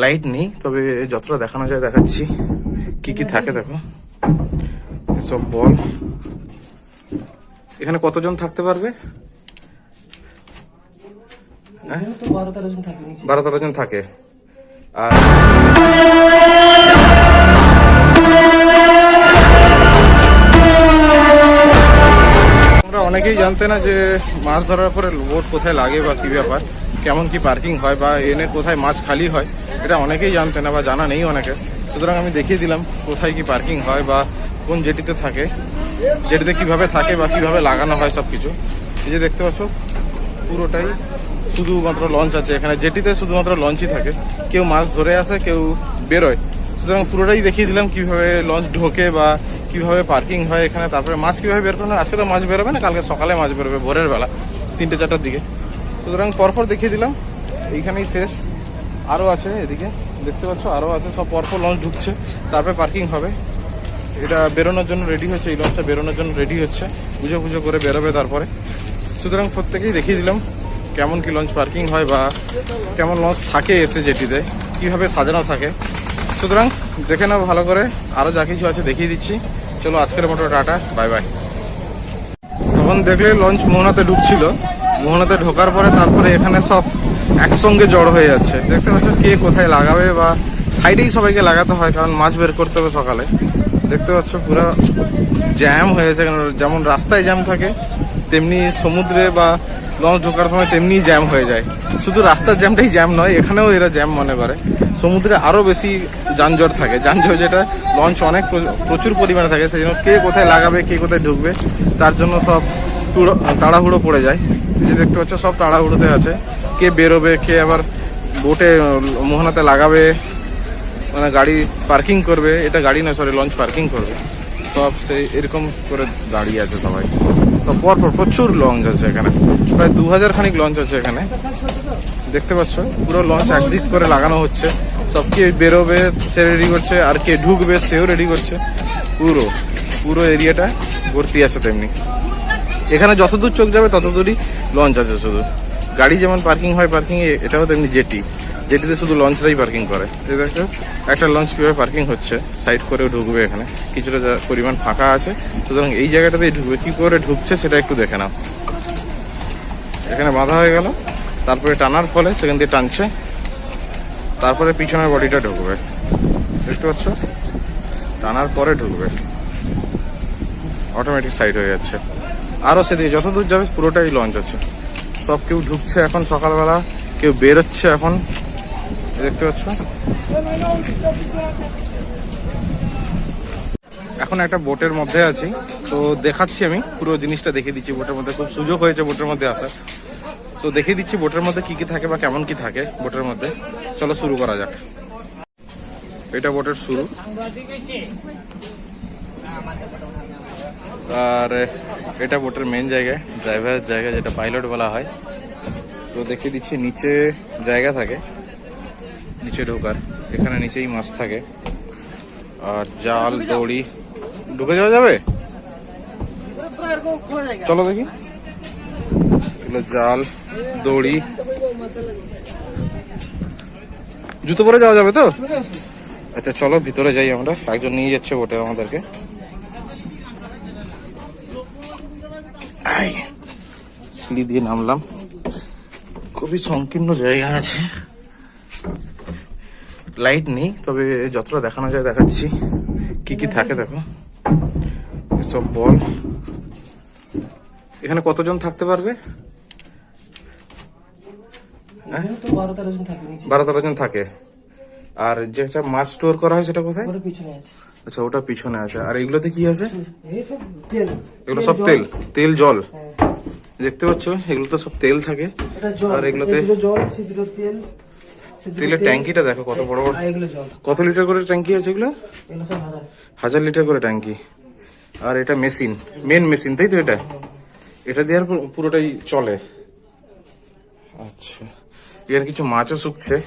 Light নেই তবে যতটা দেখানো যায় দেখাচ্ছি। কি কি থাকে দেখো। সব বল এখানে কতজন থাকতে পারবে? বারো তেরো জন বারো তেরো জন থাকে। আর আমরা অনেকেই জানতে না যে মাছ ধরার পরে বোট কোথায় লাগে বা কি ব্যাপার। কেমন কি পার্কিং হয় বা এনে কোথায় মাছ খালি হয়, এটা অনেকেই জানতে না বা জানা নেই অনেকে সুতরাং আমি দেখিয়ে দিলাম কোথায় কি পার্কিং হয় বা কোন জেটিতে থাকে, জেটিতে কীভাবে থাকে বা কীভাবে লাগানো হয় সব কিছু এই যে দেখতে পাচ্ছ, পুরোটাই শুধুমাত্র লঞ্চ আছে। এখানে জেটিতে শুধুমাত্র লঞ্চই থাকে। কেউ মাছ ধরে আসে, কেউ বেরোয়। সুতরাং পুরোটাই দেখিয়ে দিলাম কীভাবে লঞ্চ ঢোকে বা কীভাবে পার্কিং হয় এখানে। তারপরে মাছ কীভাবে বের করবে? আজকে তো মাছ বেরোবে না, কালকে সকালে মাছ বেরোবে, ভোরের বেলা, তিনটে, চারটার দিকে। সুতরাং পরপর দেখিয়ে দিলাম। এইখানেই শেষ। আরও আছে এদিকে। দেখতে পাচ্ছ, আরও আছে। সব পরপর লঞ্চ ঢুকছে। তারপরে পার্কিং হবে। এটা বেরোনোর জন্য রেডি হচ্ছে। এই লঞ্চটা বেরোনোর জন্য রেডি হচ্ছে। পুজো পুজো করে বেরোবে তারপরে। সুতরাং প্রত্যেকেই দেখিয়ে দিলাম কেমন কি লঞ্চ পার্কিং হয় বা কেমন লঞ্চ থাকে এসে যেটিতে, কীভাবে সাজানো থাকে। সুতরাং দেখে নাও ভালো করে। আরও যা কিছু আছে দেখিয়ে দিচ্ছি। চলো আজকের মতো টাটা। Bye bye. তখন দেখলে লঞ্চ মোহনাতে ঢুকছিল। মোহনাতে ঢোকার পরে তারপরে এখানে সব একসঙ্গে জড় হয়ে যাচ্ছে। দেখতে পাচ্ছ কে কোথায় লাগাবে বা সাইডেই সবাইকে লাগাতে হয়, কারণ মাছ বের করতে হবে সকালে। দেখতে পাচ্ছ পুরো জ্যাম হয়েছে যেমন রাস্তায় জ্যাম থাকে, তেমনি সমুদ্রে বা লঞ্চ ঢোকার সময় তেমনি জ্যাম হয়ে যায়। শুধু রাস্তার জ্যামটাই জ্যাম নয়, এখানেও এরা জ্যাম মনে করে। সমুদ্রে আরও বেশি যানজট থাকে, যানজট যেটা লঞ্চ অনেক প্রচুর পরিমাণে থাকে, সেই জন্য কে কোথায় লাগাবে, কে কোথায় ঢুকবে, তার জন্য সব তুড়ো- তাড়াহুড়ো পড়ে যায়। যে দেখতে পাচ্ছ, সব তাড়াহুড়োতে আছে। কে বেরোবে, কে আবার বোটে মোহনাতে লাগাবে মানে গাড়ি পার্কিং করবে। এটা গাড়ি না সরি লঞ্চ পার্কিং করবে। সব সেই, এরকম করে দাঁড়িয়ে আছে সবাই। সব পরপর প্রচুর লঞ্চ আছে এখানে। প্রায় দু হাজার খানিক লঞ্চ আছে এখানে। দেখতে পাচ্ছ, পুরো লঞ্চ একদিক করে লাগানো হচ্ছে। সব কে বেরোবে, সে রেডি করছে, আর কে ঢুকবে, সেও রেডি করছে। পুরো পুরো এরিয়াটা ভর্তি আছে তেমনি। এখানে যতদূর চোখ যাবে ততদূরই লঞ্চ আছে শুধু। গাড়ি যেমন পার্কিং হয় পার্কিং এটাও তেমনি জেটি জেটিতে শুধু লঞ্চটাই পার্কিং করে। দেখছ একটা লঞ্চ কীভাবে পার্কিং হচ্ছে সাইড করেও ঢুকবে এখানে। কিছুটা পরিমাণ ফাঁকা আছে। সুতরাং এই জায়গাটাতেই ঢুকবে। কী করে ঢুকছে সেটা একটু দেখে নাও। এখানে বাঁধা হয়ে গেল। তারপরে টানার ফলে সেখান দিয়ে টানছে। তারপরে পিছনের বডিটা ঢুকবে। দেখতে পাচ্ছ? টানার পরে ঢুকবে। অটোমেটিক সাইড হয়ে যাচ্ছে। আরও সেদিকে যত দূর যাবে পুরোটাই লঞ্চ আছে। সব কেউ ঢুকছে এখন সকালবেলা, কেউ বেরোচ্ছে এখন। দেখতে পাচ্ছ? এখন একটা বোটের মধ্যে আছি। তো দেখাচ্ছি আমি, পুরো জিনিসটা দেখিয়ে দিচ্ছি বোটের মধ্যে। খুব সুযোগ হয়েছে বোটের মধ্যে আসার। তো দেখিয়ে দিচ্ছি বোটের মধ্যে কি কি থাকে বা কেমন কি থাকে বোটের মধ্যে। চলো শুরু করা যাক। এটা বোটের শুরু। আর এটা বোটের মেন জায়গা ড্রাইভারের জায়গা যেটা পাইলট বলা হয়। তো দেখিয়ে দিচ্ছি নিচে জায়গা থাকে নিচে ঢোকার। এখানে নিচেই মাছ থাকে। আর জাল দড়ি ঢুকে যাওয়া যাবে? চলো দেখি। জাল দড়ি। জুতো পরে যাওয়া যাবে তো? আচ্ছা চলো ভিতরে যাই আমরা। একজন নিয়ে যাচ্ছে বোটে আমাদেরকে। সিঁড়ি দিয়ে নামলাম। খুবই সংকীর্ণ জায়গা আছে। লাইট নেই তবে যতটা দেখানো যায় দেখাচ্ছি। কি কি থাকে দেখো। এসব বল। এখানে কতজন থাকতে পারবে? বারো তেরো জন থাকে। আর যেটা মাছ স্টোর করা হয় সেটা কোথায়? আচ্ছা ওটা পিছনে আছে। আর এগুলোতে কি আছে? এগুলো সব তেল তেল জল। হ্যাঁ। দেখতে পাচ্ছ? এগুলো তো সব তেল থাকে। আর এগুলোতে তেলের ট্যাঙ্কিটা দেখো কত বড় বড়। কত লিটার করে ট্যাঙ্কি আছে এগুলো? হাজার। লিটার করে ট্যাঙ্কি। আর এটা মেশিন মেন মেশিন তাই তো এটা? এটা দেওয়ার পুরো- পুরোটাই চলে। আচ্ছা। এর কিছু মাছও শুকছে।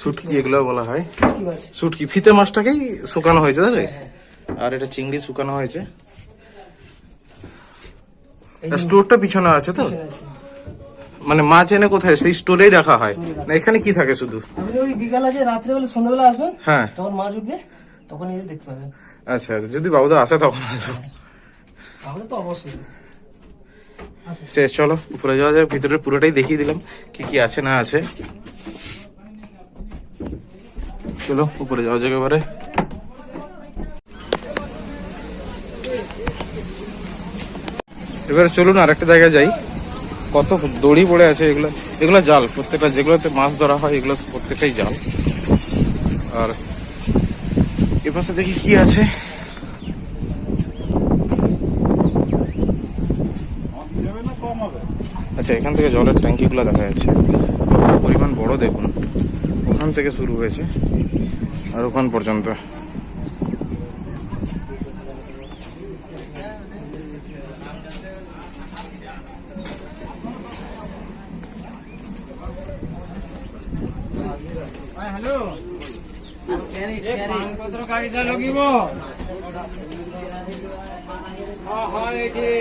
শুটকি এগুলো বলা হয়। শুটকি ফিতে মাছটাকেই শুকানো হয়েছে তাহলে আর এটা চিংড়ি শুকানো হয়েছে। স্টোরটা পিছনে আছে তো? মানে মাছ এনে কোথায়? সেই স্টোরেই রাখা হয়। না এখানে কি থাকে শুধু? আপনি ওই বিকাল আছে রাত্রেবেলা সন্ধ্যাবেলা আসবেন হ্যাঁ। তখন মাছ উঠবে তখন এসে দেখতে পাবেন। আচ্ছা আচ্ছা যদি বাবুদা আসে তখন আসব তাহলে তো অবশ্যই। চলো উপরে যাওয়া যাক ভিতরে পুরোটাই দেখিয়ে দিলাম কি কি আছে না আছে। চলো, উপরে যাওয়া যাক এবারে। এবারে চলুন আরেকটা জায়গায় যাই। কত দড়ি পড়ে আছে এগুলো। এগুলো জাল, প্রত্যেকটা যেগুলোতে মাছ ধরা হয়, এগুলো প্রত্যেকটাই জাল। আর এপাশে দেখি কি আছে। আচ্ছা এখান থেকে জলের ট্যাঙ্কিগুলো দেখা যাচ্ছে। কতটা পরিমাণ বড় দেখুন। ওখান থেকে শুরু হয়েছে আর ওখান পর্যন্ত।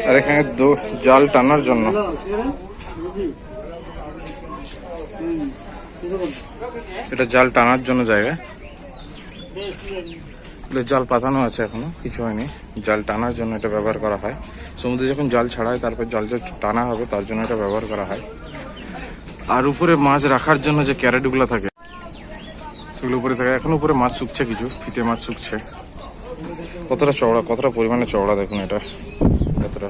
আর এখানে জাল টানার জন্য। এটা জাল টানার জন্য জায়গা। জাল পাতানো আছে এখনও, কিছু হয়নি। জাল টানার জন্য এটা ব্যবহার করা হয়। সমুদ্রে যখন জাল ছাড়া হয় তারপর জাল যে টানা হবে, তার জন্য এটা ব্যবহার করা হয়। আর উপরে মাছ রাখার জন্য যে ক্যারেটগুলো থাকে, সেগুলো উপরে থাকে। এখন উপরে মাছ শুকছে কিছু, ফিতে মাছ শুকছে। কতটা চওড়া, কতটা পরিমাণে চওড়া দেখুন এটা, কতটা।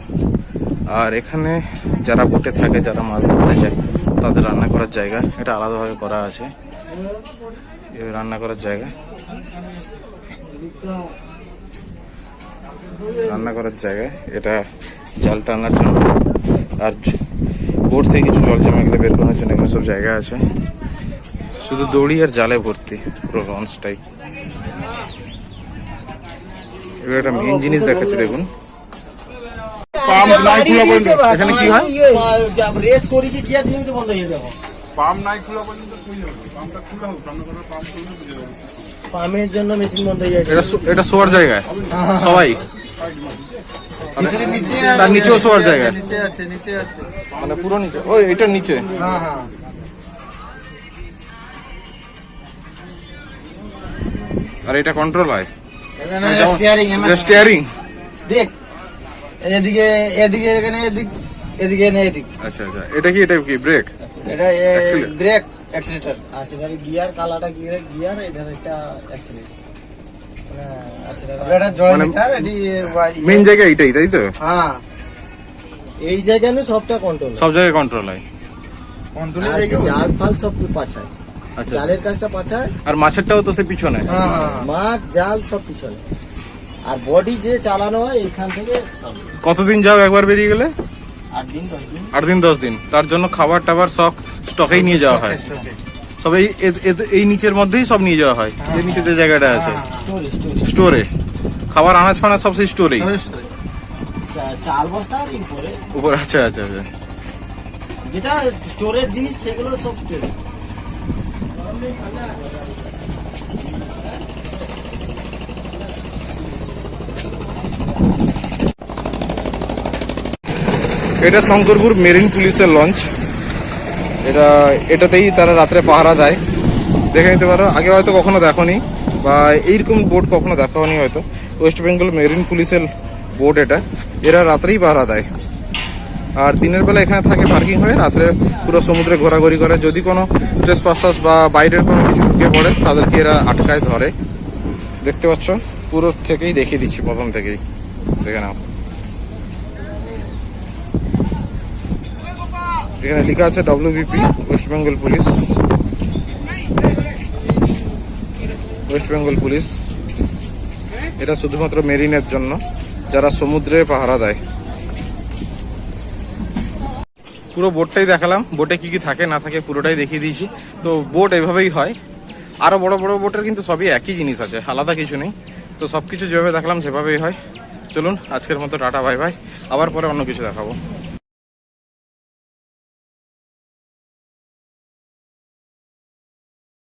আর এখানে যারা বোটে থাকে, যারা মাছ ধরতে যায় তাদের রান্না করার জায়গা। এটা আলাদাভাবে করা আছে। রান্না করার জায়গা। রান্না করার জায়গা। এটা জাল টানার জন্য। আর জ- থেকে কিছু জল জমে গেলে বের করার জন্য এখানে সব জায়গা আছে। শুধু দড়ি আর জালে ভর্তি, পুরো লঞ্চটাই এবার একটা মেন জিনিস দেখাচ্ছি, দেখুন। পাম্প নাই খোলা পর্যন্ত। এখানে কি হয়? রেস করি কি কি জিনিস বন্ধ হয়ে যাবে? পাম্প নাই খোলা পর্যন্ত পাম্পটা খোলা হোক পাম্প খুললে বুঝে যাবে পামের জন্য মেশিন বন্ধ হয়ে যাবে এটা এটা শোয়ার জায়গা সবাই। তার নিচেও শোয়ার জায়গা নিচে আছে নিচে আছে মানে পুরো নিচে? ওই এটা নিচে। হ্যাঁ হ্যাঁ। আর এটা কন্ট্রোল হয় স্টিয়ারিং স্টিয়ারিং দেখ। এদিকে এদিকে এখানে এদিক এদিকে না এদিক। আচ্ছা আচ্ছা। এটা কি এটা কি ব্রেক এটা ব্রেক অ্যাক্সিলেটর আর সেখানে গিয়ার কালাটা গিয়ার গিয়ার এটা একটা অ্যাক্সিলেটর এটা জয়েন্ট মানে মেন জায়গা এটাই তাই তো? হ্যাঁ। এই জায়গায় সবটা কন্ট্রোল সব জায়গায় কন্ট্রোল হয়। কন্ট্রোলে জাল ফাল সব পাছায়? আচ্ছা। জালের কাজটা পাছায়? আর মাছেরটাও তো সে পিছনে। মাছ জাল সব পিছনে। আর বডি যে চালানো হয় এখান থেকে কতদিন যাও একবার বেরিয়ে গেলে? আট দিন দশ দিন। তার জন্য খাবার টাবার সব স্টকেই নিয়ে যাওয়া হয়। সব এই এই নিচের মধ্যেই সব নিয়ে যাওয়া হয়। যে নিচে যে জায়গাটা আছে। স্টোরি স্টোরে খাবার আনাজ ফানাজ সব সেই স্টোরেই চাল বস্তা উপরে। আচ্ছা আচ্ছা আচ্ছা। যেটা স্টোরের জিনিস সেগুলো সব স্টোরে এটা শঙ্করপুর মেরিন পুলিশের লঞ্চ। এটা, এটাতেই তারা রাত্রে পাহারা দেয়। দেখে নিতে পারো, আগে হয়তো কখনো দেখোনি, বা এইরকম বোট কখনো দেখাওনি হয়তো। ওয়েস্ট বেঙ্গল মেরিন পুলিশের বোট এটা। এরা রাত্রেই পাহারা দেয়। আর দিনের বেলা এখানে থাকে পার্কিং হয়ে, রাত্রে পুরো সমুদ্রে ঘোরাঘুরি করে। যদি কোনো ড্রেস পাসাস বা বাইরের কোনো কিছু ঢুকে পড়ে, তাদেরকে এরা আটকায় ধরে। দেখতে পাচ্ছ, পুরো থেকেই দেখিয়ে দিচ্ছি, প্রথম থেকেই। দেখে নাও। এখানে লেখা আছে W B P West Bengal police West Bengal police এটা শুধুমাত্র মেরিনের জন্য, যারা সমুদ্রে পাহারা দেয়। পুরো বোটটাই দেখালাম, বোটে কি কি থাকে না থাকে পুরোটাই দেখিয়ে দিয়েছি। তো বোট এভাবেই হয়। আরও বড় বড় বোটের কিন্তু সবই একই জিনিস আছে, আলাদা কিছু নেই। তো সব কিছু যেভাবে দেখালাম সেভাবেই হয়। চলুন, আজকের মতো টাটা, বাই বাই। আবার পরে অন্য কিছু দেখাবো।